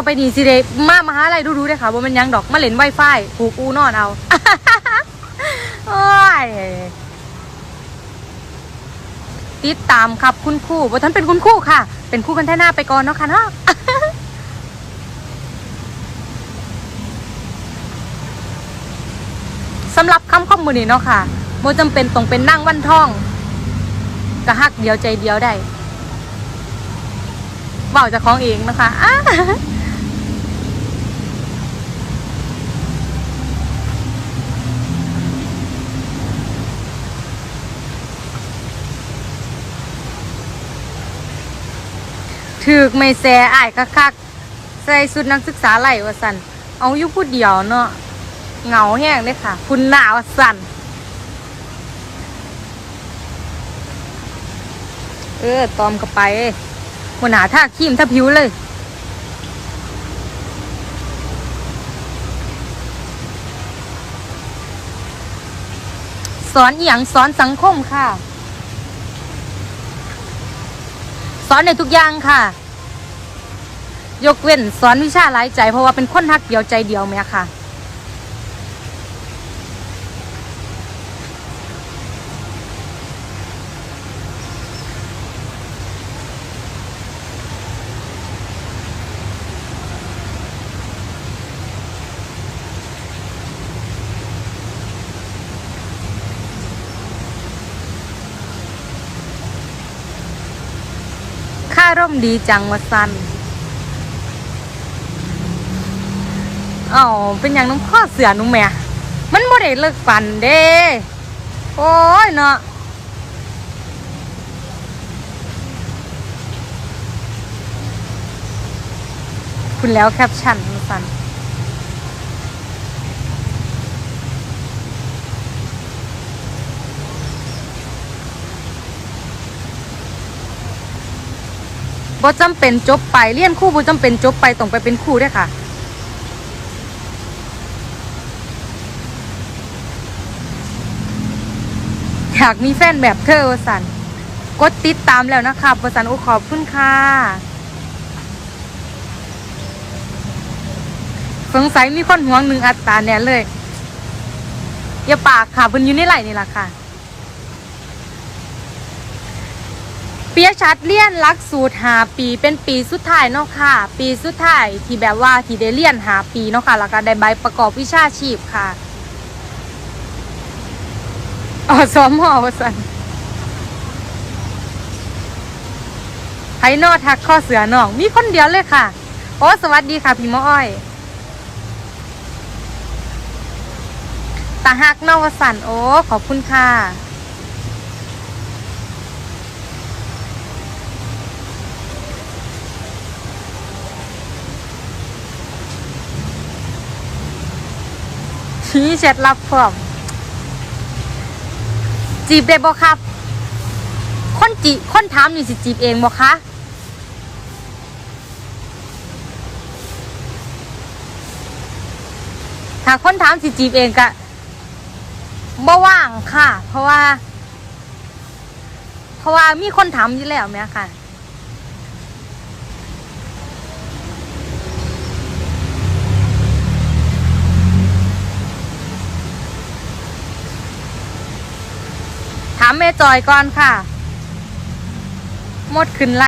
ต่อไปนี้สิเดมามหาลัยดูๆเด้ค่ะว่ามันยังดอกมาเล่นไวไฟผูกอูนอนเอาโอ้ยติดตามครับคุณครูว่าท่านเป็นคุณครูค่ะ เป็นครูกันแท่หน้าไปก่อนเนาะค่ะเนาะสำหรับคำข้อมูลนี้เนาะค่ะโมจำเป็นต้องเป็นนั่งวันท่องกระหักเดียวใจเดียวได้เบาจากของเองนะคะ ถือกไม่แซ่อายคักๆใส่สุดนักศึกษาไหลว่าสันเอาอยู่ผู้เดียวเนาะเหงาแห้งเลยค่ะ คุณหนาวสันเออ ตอมก็ไปหัวหนาท่าขีมท่าผิวเลยสอนอหย่างสอนสังคมค่ะ สอนในทุกอย่างค่ะ ยกเว้นสอนวิชาหลายใจ เพราะว่าเป็นคนทักเดียวใจเดียวแม่ค่ะ ค่าร่มดีจังวะสันอ๋อเป็นอย่างน้องข้อเสือนุ่มแม่ มันโมเดลเลิกฟันเด้ โอ้ยเนาะคุณแล้วแคปชั่นวะสัน บ่จำเป็นจบไปเรียนคู่บ่จำเป็นจบไปต้องไปเป็นครูด้วยค่ะ อยากมีแฟนแบบเธอวสันกดติดตามแล้วนะคะวสันโอขอบคุณค่ะสงสัยมีคนห่วงหนึ่งอัตราแน่เลย อย่าปากค่ะเพิ่นอยู่ในไหลนี่ล่ะค่ะ ปียชัดเรียนหลักสูตรหาปีเป็นปีสุดท้ายเนาะค่ะ ปีสุดท้ายที่แบบว่าที่ได้เรียนหาปีเนาะค่ะแล้วก็ได้ใบประกอบวิชาชีพค่ะอ๋อสอมหอวสันไห้นอทักข้อเสือน้อง มีคนเดียวเลยค่ะโอ้สวัสดีค่ะ พี่มออ้อยตาหักนอวสันโอ้ขอบคุณค่ะ ชี้เช็ดลับพร้อม จีบได้บ่ครับ คนจีคนถามนี่สิจีบเองบ่คะถ้าคนถามสิจีบเองกะบ่ว่างค่ะ เพราะว่า เพราะว่ามีคนถามอยู่แล้วแม่ค่ะามแม่จอยก่อนค่ะ หมดขึ้นละ